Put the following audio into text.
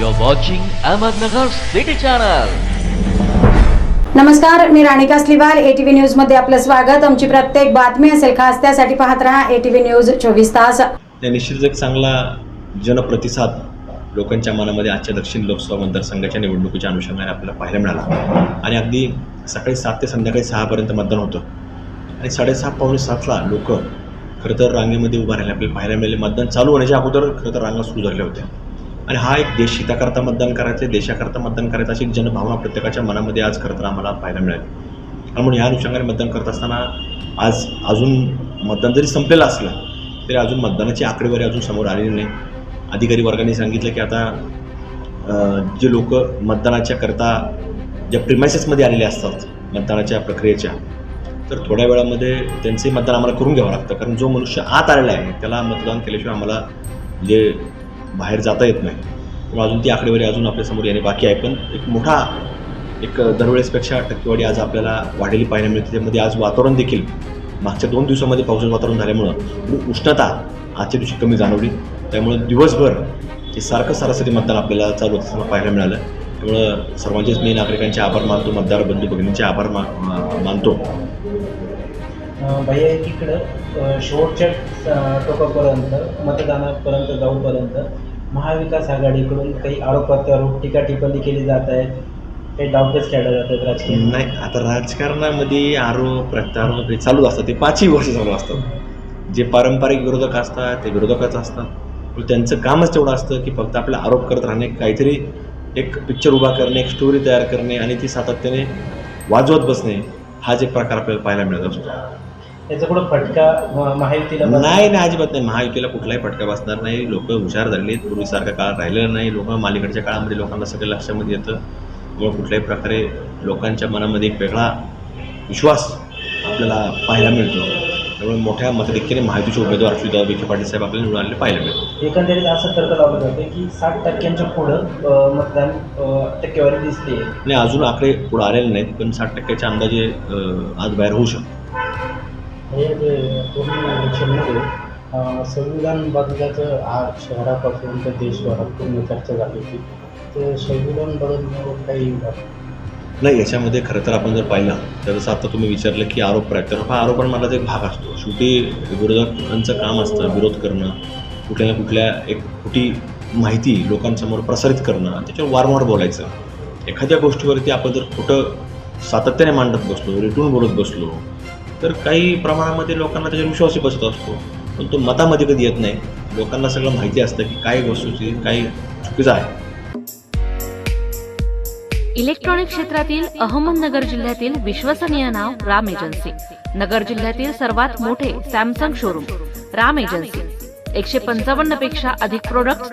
You're watching Ahmednagar City Channel. नमस्कार मी Ranika स्लिवाल. ATV न्यूजमध्ये आपलं स्वागत. आमची प्रत्येक बातमी असेल खास त्यासाठी पाहत रहा एटीव्ही न्यूज चोवीस तास. या निश्चितच एक चांगला जनप्रतिसाद लोकांच्या मनामध्ये आजच्या दक्षिण लोकसभा मतदारसंघाच्या निवडणुकीच्या अनुषंगाने आपल्याला पाहायला मिळाला. आणि अगदी सकाळी सात ते संध्याकाळी सहापर्यंत मतदान होतं. आणि साडेसहा पावणे सातला लोक खरं तर रांगेमध्ये उभा राहिले. आपल्याला पाहायला मिळाले. मतदान चालू होण्याच्या अगोदर खरं तर रांगा सुरू झाल्या होत्या. आणि हा एक देश हिताकरता मतदान करायचं देशाकरता मतदान करायचं अशी एक जनभावना प्रत्येकाच्या मनामध्ये आज खरं तर आम्हाला पाहायला मिळाली. आणि म्हणून ह्या अनुषंगाने मतदान करत असताना आज अजून मतदान जरी संपलेलं असलं तरी अजून मतदानाची आकडेवारी अजून समोर आलेली नाही. अधिकारी वर्गाने सांगितलं की आता जे लोक मतदानाच्या करता ज्या प्रिमायसेसमध्ये आलेले असतात मतदानाच्या प्रक्रियेच्या तर थोड्या वेळामध्ये त्यांचंही मतदान आम्हाला करून घ्यावं लागतं. कारण जो मनुष्य आत आलेला आहे त्याला मतदान केल्याशिवाय आम्हाला जे बाहेर जाता येत नाही. त्यामुळे अजून ती आकडेवारी अजून आपल्यासमोर येणे बाकी आहे. पण एक मोठा एक दरवेळेसपेक्षा टक्केवारी आज आपल्याला वाढलेली पाहायला मिळते. त्यामध्ये आज वातावरण देखील मागच्या दोन दिवसामध्ये पावसाचं वातावरण झाल्यामुळं उष्णता आजच्या दिवशी कमी जाणवली. त्यामुळं दिवसभर हे सारखं सरासरी मतदान आपल्याला चालू असताना पाहायला मिळालं. त्यामुळं सर्वांचेच मी नागरिकांचे आभार मानतो मतदार बंधू भगिनींचे आभार मा मानतो. भाई भैया एकीकडं शेवटच्या टोकापर्यंत मतदानापर्यंत जाऊपर्यंत महाविकास आघाडीकडून काही आरोप प्रत्यारोप टीका टिप्पणी केली जात आहेत. काही डावपेच खेळल्या जात आहेत राजकीय. नाही आता राजकारणामध्ये आरोप प्रत्यारोप हे चालूच असतात. ते पाचही वर्ष चालू असतात. जे पारंपरिक विरोधक असतात ते विरोधकच असतात. पण त्यांचं कामच तेवढं असतं की फक्त आपला आरोप करत राहणे काहीतरी एक पिक्चर उभा करणे एक स्टोरी तयार करणे आणि ती सातत्याने वाजवत बसणे हाच एक प्रकार आपल्याला पाहायला मिळत असतो. याचा कुठं फटका महायुतीला? नाही नाही अजिबात नाही. महायुतीला कुठलाही फटका बसणार नाही. लोक हुशार झालेली आहेत पूर्वीसारखा काळ राहिलेला नाही. लोक मालिकडच्या काळामध्ये लोकांना सगळं लक्षामध्ये येतं. त्यामुळे कुठल्याही प्रकारे लोकांच्या मनामध्ये एक वेगळा विश्वास आपल्याला पाहायला मिळतो. त्यामुळे मोठ्या मतधिक्याने महायुतीचे उमेदवार सुद्धा विखे पाटील साहेब आपल्याला निवडून आलेले पाहायला मिळतो एकंदरीत असं तर्क लावलं जातं की साठ टक्क्यांच्या पुढं मतदान टक्केवारी दिसते आणि अजून आकडे पुढे आलेले नाहीत पण साठ टक्क्याच्या अंदाजे आज बाहेर होऊ शकतो. हे जे पूर्ण इलेक्शनमध्ये संविधान बदलाचं आज शहरापासून तर देशभरात पूर्ण चर्चा झाली होती. ते संविधान बदलण्यावर काही नाही याच्यामध्ये खरं तर आपण जर पाहिलं तर जसं आता तुम्ही विचारलं की आरोप प्रत्यारोप हा आरोप मानाचा एक भाग असतो. शेवटी विरोधकांचं काम असतं विरोध करणं कुठल्या ना कुठल्या एक खोटी माहिती लोकांसमोर प्रसारित करणं आणि त्याच्यावर वारंवार बोलायचं. एखाद्या गोष्टीवरती आपण जर खोटं सातत्याने मांडत बसलो रेटून बोलत बसलो तर काही प्रमाणामध्ये लोकांना त्याच्यावर विश्वासही बसत असतो. पण तो मतामध्ये कधी येत नाही. लोकांना सगळं माहिती असतं की काय वस्तूची काय चुकीचं आहे. इलेक्ट्रॉनिक क्षेत्रातील अहमदनगर जिल्ह्यातील विश्वसनीय नाव राम एजन्सी. नगर जिल्ह्यातील सर्वात मोठे सॅमसंग शोरूम राम एजन्सी. एकशे पंचावन्नपेक्षा अधिक प्रोडक्ट